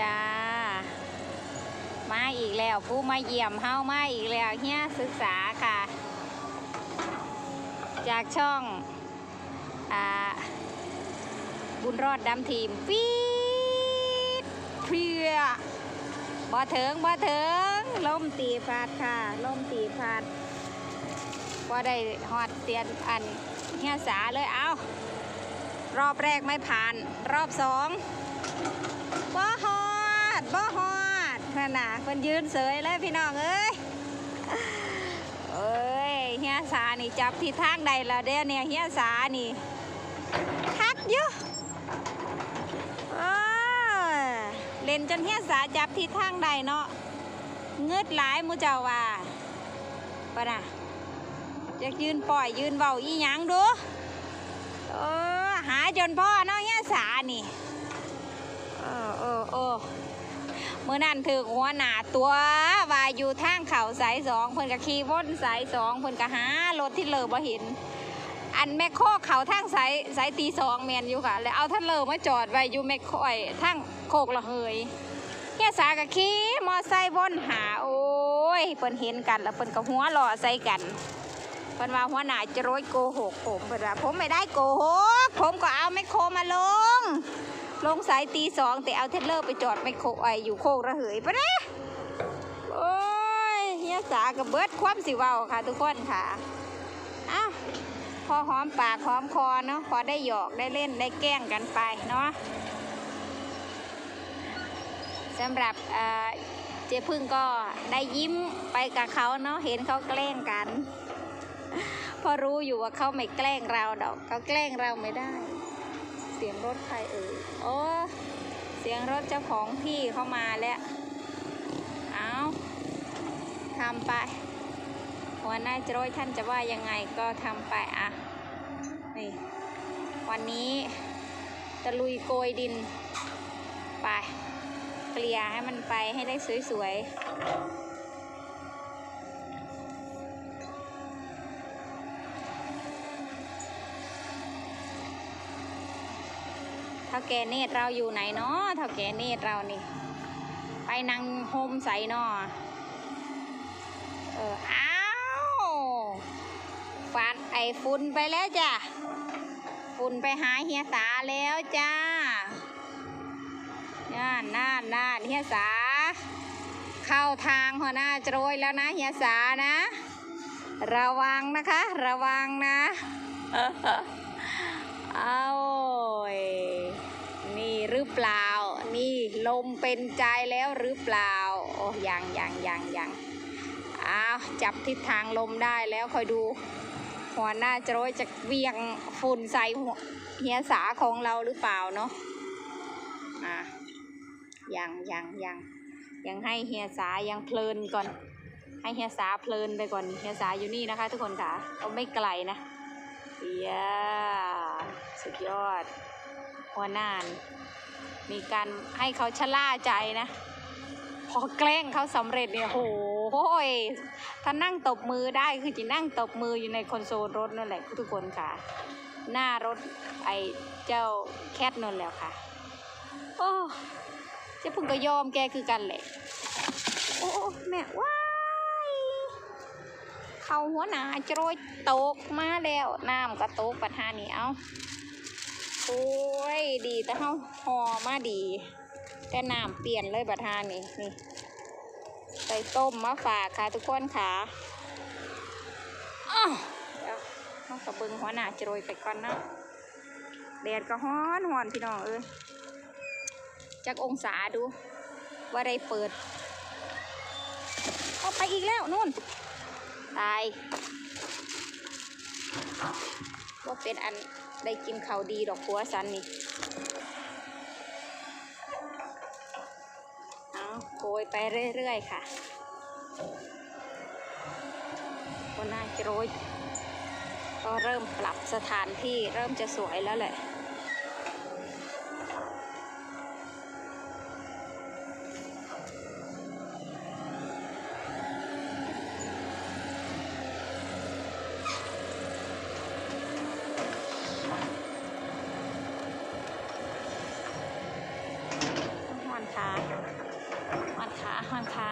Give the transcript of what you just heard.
จ้า มาอีกแล้วผู้มาเยี่ยมเฮามาอีกแล้วเฮียศึกษาค่ะ จากช่องอ่าบุญรอดดำทีมฟีดเพื่อบ่เถิงบ่เถิงล่มตีพาดค่ะล่มตีพาดว่าได้ฮอดเตียนอันเฮียสาเลยเอารอบแรกไม่ผ่าน รอบสอง นั่นน่ะคนยืนเสยเลยพี่น้องเอ้ยเอ้ยเฮียสานี่จับที่ทางใดแล้วเด้เนี่ยเฮียสานี่คักอยู่เออเล่นจนเฮียสาจับที่ทางใดเนาะเงืดหลายมูเจ้าว่าปะนะอยากยืนปล่อยยืนเบาอีหยังดูเออหาจนพ่อเนาะเฮียสานี่เออเออเออ เมื่อนั้นถือหัวหนาตัวว่าอยู่ทางเขาสายสองเพิ่นก็ขี่วนสายสองเพิ่นก็หารถที่เลอบ่เห็น อันแมคโครเขาทางสายสายตีสองแมนอยู่ค่ะ แล้วเอาท่านเลอมาจอดไว้อยู่แมคโคอ้ทางโคกละเฮยแกสาก็ขี่มอไซค์วนหาโอ้ยเพิ่นเห็นกันแล้วเพิ่นก็หัวหล้อใส่กันเพิ่นว่าหัวหน้าจะโรยโกหกผมเพิ่นว่าผมไม่ได้โกหกผมก็เอาแมคโคมาลง ลงสายตีสองแต่เอาเทเลอร์ไปจอดไม่โคไออยู่โคกระเหยปะเลยโอ้ยเฮียสากับเบิร์ดความสิว้าค่ะ ทุกคนค่ะอ้าวพอหอมปากหอมคอเนาะพอได้หยอกได้เล่นได้แกล้งกันไปเนาะสำหรับเจ๊พึ่งก็ได้ยิ้มไปกับเขาเนาะเห็นเขาแกล้งกัน พอรู้อยู่ว่าเขาไม่แกล้งเราดอกเขาแกล้งเราไม่ได้ สียงรถใครเอ่ยโอ้เสียงรถเจ้าของพี่เข้ามาแล้ว เอาทำไป หัวหน้าจรยท่านจะว่ายังไงก็ทำไปอะ นี่ วันนี้ตะลุยโกยดิน ไป เกลี่ยให้มันไปให้ได้สวยๆาแกเนตรเราอยู่ไหนเนาะเท่าแกเนตรเรานี่ ไปนั่งโฮมใส่เนาะเอออ้าวฟันไอฝุ่นไปแล้วจ้ะฝุ่นไปหาเฮียสาแล้วจ้าน่านน่านน่านเฮียสา เข้าทางหัวหน้าโจรยแล้วนะเฮียสานะ ระวังนะคะ ระวังนะ เอาอ้ย หรือเปล่า นี่ลมเป็นใจแล้วหรือเปล่า โอ้ยังยังยังยังอ้าวจับทิศทางลมได้แล้วคอยดู หัวหน้าโจรยจะเวียงฝุ่นใส่หัวเฮียสาของเราหรือเปล่าเนาะอะยังยังยังยังให้เฮียสายังเพลินก่อน ให้เฮียสาเพลินไปก่อนเฮียสาอยู่นี่นะคะ ทุกคนค่ะเอาไม่ไกลนะเอียสุดยอด หัวหน้าน มีการให้เขาชะล่าใจนะ พอแกล้งเขาสำเร็จเนี่ยโหยถ้านั่งตบมือได้คือจะนั่งตบมืออยู่ในคอนโซลรถนั่นแหละทุกคนค่ะ หน้ารถไอ้เจ้าแคทนั่นแล้วค่ะ โอ้เจะพึ่งก็ยอมแกคือกันแหละ โอ้แม่ว้ายเขาหัวหนาจโรยตกมาแล้ว น้ำก็ตกปัญหานี้เอา โอ้ย ดีแต่เขาหอมาดี แต่น้ำเปลี่ยนเลยปัญหานี้นี่ใส่ต้มมาฝากค่ะทุกคนค่ะอ้าวเดี๋ยวเขากระเบิงหัวหน้าจะโรยไปก่อนนะแดดก็ฮ้อนฮ้อนพี่น้องเอ้ยจากองศาดู ว่าได้เปิดเอาไปอีกแล้วนู่น ตาย ว่าเป็นอันได้กินเขาวดีดอกหัวสันนี่เอาโกยไปเรื่อยๆค่ะก็น่าจะโรยก็เริ่มปรับสถานที่เริ่มจะสวยแล้วแหละ อนขาอ่อนขาอ่อนขา